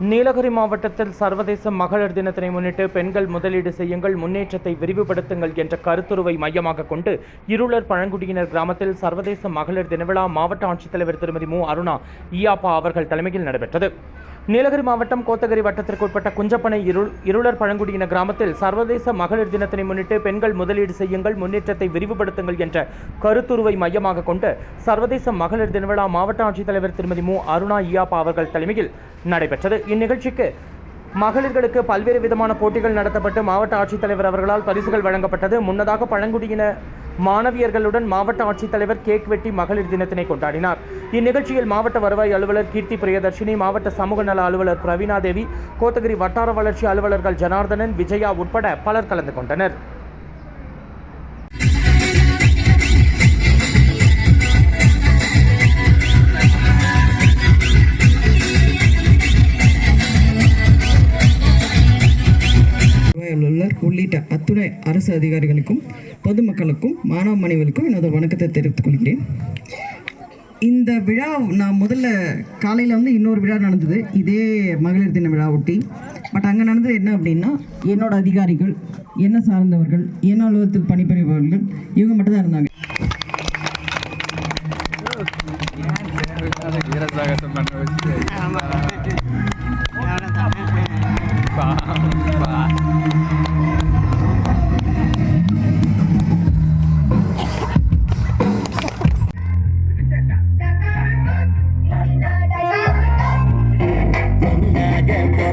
நீலகிரி மாவட்டத்தில் சர்வதேச மகளிர் தினத்தினை முன்னிட்டு பெண்கள் முதலீடு செய்யுங்கள் முன்னேற்றத்தை விரிவுபடுத்துங்கள் என்ற கருத்துருவை மையமாக கொண்டு இருளர் பழங்குடியினர் கிராமத்தில் சர்வதேச மகளிர் தினவிழா மாவட்ட ஆட்சித்தலைவர் திருமதி மு. அருணா ஈயாப்பா அவர்கள் தலைமையில் நடைபெற்றது. நீலகிரி மாவட்டம் கோத்தகிரி வட்டத்திற்குட்பட்ட குஞ்சப்பனை இருள் இருளர் பழங்குடியின கிராமத்தில் சர்வதேச மகளிர் தினத்தினை முன்னிட்டு பெண்கள் முதலீடு செய்யுங்கள் முன்னேற்றத்தை விரிவுபடுத்துங்கள் என்ற கருத்துருவை மையமாக கொண்டு சர்வதேச மகளிர் தின விழா மாவட்ட ஆட்சித்தலைவர் திருமதி மு. அருணா ஈயாப்பா அவர்கள் தலைமையில் நடைபெற்றது. இந்நிகழ்ச்சிக்கு மகளிர்களுக்கு பல்வேறு விதமான போட்டிகள் நடத்தப்பட்டு மாவட்ட ஆட்சித்தலைவர் அவர்களால் பரிசுகள் வழங்கப்பட்டது. முன்னதாக பழங்குடியின மாணவியர்களுடன் மாவட்ட ஆட்சித்தலைவர் கேக் வெட்டி மகளிர் தினத்தினை கொண்டாடினார். இந்நிகழ்ச்சியில் மாவட்ட வருவாய் அலுவலர் கீர்த்தி பிரியதர்ஷினி மாவட்ட சமூக நல அலுவலர் பிரவீணா தேவி கோத்தகிரி வட்டார வளர்ச்சி அலுவலர்கள் ஜனார்தனன் விஜயா உட்பட பலர் கலந்து கொண்டனர். உள்ளிட்ட அத்துணை அரசு அதிகாரிகளுக்கும் பொதுமக்களுக்கும் மாணவ மாணவிகளுக்கும் எனது வணக்கத்தை தெரிவித்துக் கொள்கிறேன். இந்த விழா நான் முதல்ல காலையில் வந்து இன்னொரு விழா நடந்தது. இதே மகளிர் தின விழா ஒட்டி பட் அங்கே நடந்தது என்ன அப்படின்னா என்னோட அதிகாரிகள் என்ன சார்ந்தவர்கள் என் அலுவலகத்தில் பணிபுரிபவர்கள் இவங்க மட்டும் தான் இருந்தாங்க.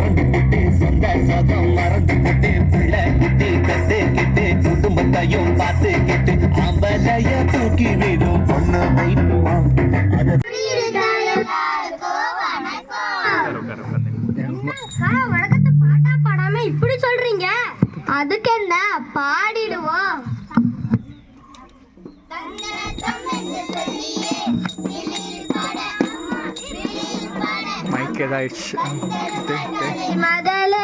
பொண்ணாக பிறந்து சொந்த சொதம் மறந்து புட்டு பிள்ளை கிட்டு கத்து கிட்டு குடும்பத்தையும் பார்த்துக்கிட்டு அம்பலைய தூக்கி விடும் பொண்ணு வைத்துவான் அதை பாட்டா பாடாம இப்படி சொல்றீங்க அதுக்கு என்ன பாடிடுவோம். மைக் ஏதாயிடுச்சு டே, டே. மதலே